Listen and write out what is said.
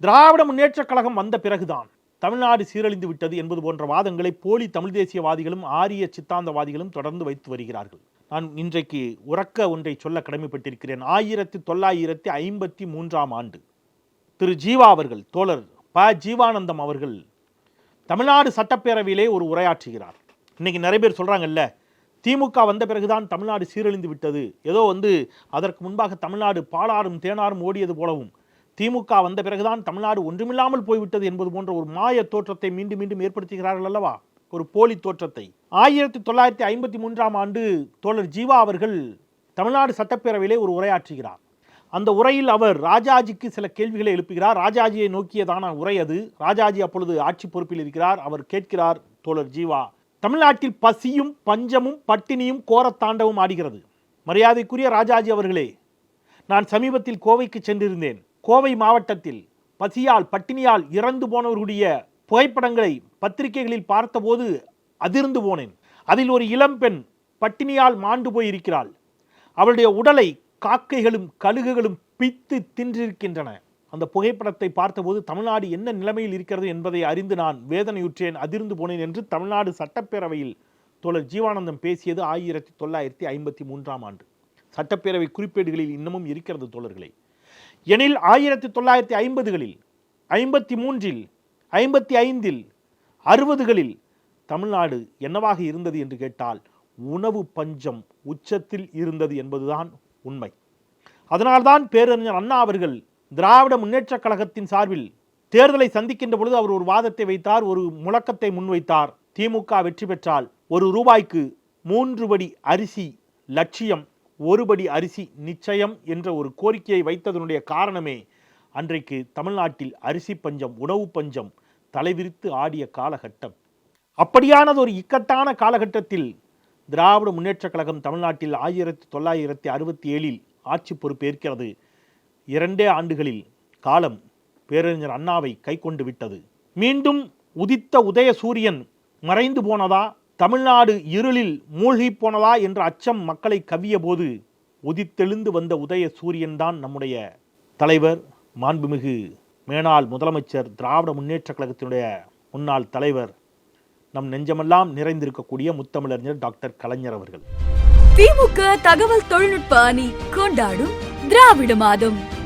திராவிட முன்னேற்றக் கழகம் வந்த பிறகுதான் தமிழ்நாடு சீரழிந்து விட்டது என்பது போன்ற வாதங்களை போலி தமிழ் தேசியவாதிகளும் ஆரிய சித்தாந்தவாதிகளும் தொடர்ந்து வைத்து வருகிறார்கள். நான் இன்றைக்கு உறக்க ஒன்றை சொல்ல கடமைப்பட்டிருக்கிறேன். ஆயிரத்தி தொள்ளாயிரத்தி ஐம்பத்தி மூன்றாம் ஆண்டு திரு. ஜீவா அவர்கள் தோழர் ப. ஜீவானந்தம் அவர்கள் தமிழ்நாடு சட்டப்பேரவையிலே ஒரு உரையாற்றுகிறார். இன்னைக்கு நிறைய பேர் சொல்கிறாங்கல்ல திமுக வந்த பிறகுதான் தமிழ்நாடு சீரழிந்து விட்டது. ஏதோ வந்து அதற்கு முன்பாக தமிழ்நாடு பாலாறும் தேனாரும் ஓடியது போலவும் திமுக வந்த பிறகுதான் தமிழ்நாடு ஒன்றுமில்லாமல் போய்விட்டது என்பது போன்ற ஒரு மாய தோற்றத்தை மீண்டும் மீண்டும் ஏற்படுத்துகிறார்கள் அல்லவா? ஒரு போலி தோற்றத்தை. ஆயிரத்தி தொள்ளாயிரத்தி ஐம்பத்தி மூன்றாம் ஆண்டு தோழர் ஜீவா அவர்கள் தமிழ்நாடு சட்டப்பேரவையிலே ஒரு உரையாற்றுகிறார். அந்த உரையில் அவர் ராஜாஜிக்கு சில கேள்விகளை எழுப்புகிறார். ராஜாஜியை நோக்கியதான உரை அது. ராஜாஜி அப்பொழுது ஆட்சி பொறுப்பில் இருக்கிறார். அவர் கேட்கிறார் தோழர் ஜீவா தமிழ்நாட்டில் பசியும் பஞ்சமும் பட்டினியும் கோரத்தாண்டவும் ஆடுகிறது. மரியாதைக்குரிய ராஜாஜி அவர்களே நான் சமீபத்தில் கோவைக்கு சென்றிருந்தேன். கோவை மாவட்டத்தில் பசியால் பட்டினியால் இறந்து போனவர்களுடைய புகைப்படங்களை பத்திரிகைகளில் பார்த்தபோது அதிர்ந்து போனேன். அதில் ஒரு இளம்பெண் பட்டினியால் மாண்டு போய் இருக்கிறாள் அவளுடைய உடலை காக்கைகளும் கழுகுகளும் பித்து தின்றிருக்கின்றன. அந்த புகைப்படத்தை பார்த்தபோது தமிழ்நாடு என்ன நிலைமையில் இருக்கிறது என்பதை அறிந்து நான் வேதனையுற்றேன் அதிர்ந்து போனேன் என்று தமிழ்நாடு சட்டப்பேரவையில் தோழர் ஜீவானந்தம் பேசியது ஆயிரத்தி தொள்ளாயிரத்தி ஐம்பத்தி மூன்றாம் ஆண்டு. சட்டப்பேரவை குறிப்பேடுகளில் இன்னமும் இருக்கிறது தோழர்களே. எனில் ஆயிரத்தி தொள்ளாயிரத்தி ஐம்பதுகளில் ஐம்பத்தி மூன்றில் ஐம்பத்தி ஐந்தில் அறுபதுகளில் தமிழ்நாடு என்னவாக இருந்தது என்று கேட்டால் உணவு பஞ்சம் உச்சத்தில் இருந்தது என்பதுதான் உண்மை. அதனால்தான் பேரறிஞர் அண்ணா அவர்கள் திராவிட முன்னேற்றக் கழகத்தின் சார்பில் தேர்தலை சந்திக்கின்ற பொழுது அவர் ஒரு வாதத்தை வைத்தார் ஒரு முழக்கத்தை முன்வைத்தார். திமுக வெற்றி பெற்றால் ஒரு ரூபாய்க்கு மூன்று படி அரிசி லட்சியம் ஒருபடி அரிசி நிச்சயம் என்ற ஒரு கோரிக்கையை வைத்ததனுடைய காரணமே அன்றைக்கு தமிழ்நாட்டில் அரிசி பஞ்சம் உணவு பஞ்சம் தலைவிரித்து ஆடிய காலகட்டம். அப்படியானது ஒரு இக்கட்டான காலகட்டத்தில் திராவிட முன்னேற்றக் கழகம் தமிழ்நாட்டில் ஆயிரத்தி தொள்ளாயிரத்தி அறுபத்தி ஏழில் ஆட்சி பொறுப்பேற்கிறது. இரண்டே ஆண்டுகளில் காலம் பேரறிஞர் அண்ணாவை கை கொண்டு விட்டது. மீண்டும் உதித்த உதய சூரியன் மறைந்து போனதா? தமிழ்நாடு இருளில் மூழ்கி போனதா என்ற அச்சம் மக்களை கவிய போது உதித்தெழுந்து வந்த உதய சூரியன்தான் நம்முடைய தலைவர் மாண்புமிகு மேனாள் முதலமைச்சர் திராவிட முன்னேற்றக் கழகத்தினுடைய முன்னாள் தலைவர். நம் நெஞ்சமெல்லாம் நிறைந்திருக்கக்கூடிய முத்தமிழறிஞர் டாக்டர் கலைஞர் அவர்கள். திமுக தகவல் தொழில்நுட்ப அணி கொண்டாடும் திராவிட மாதம்.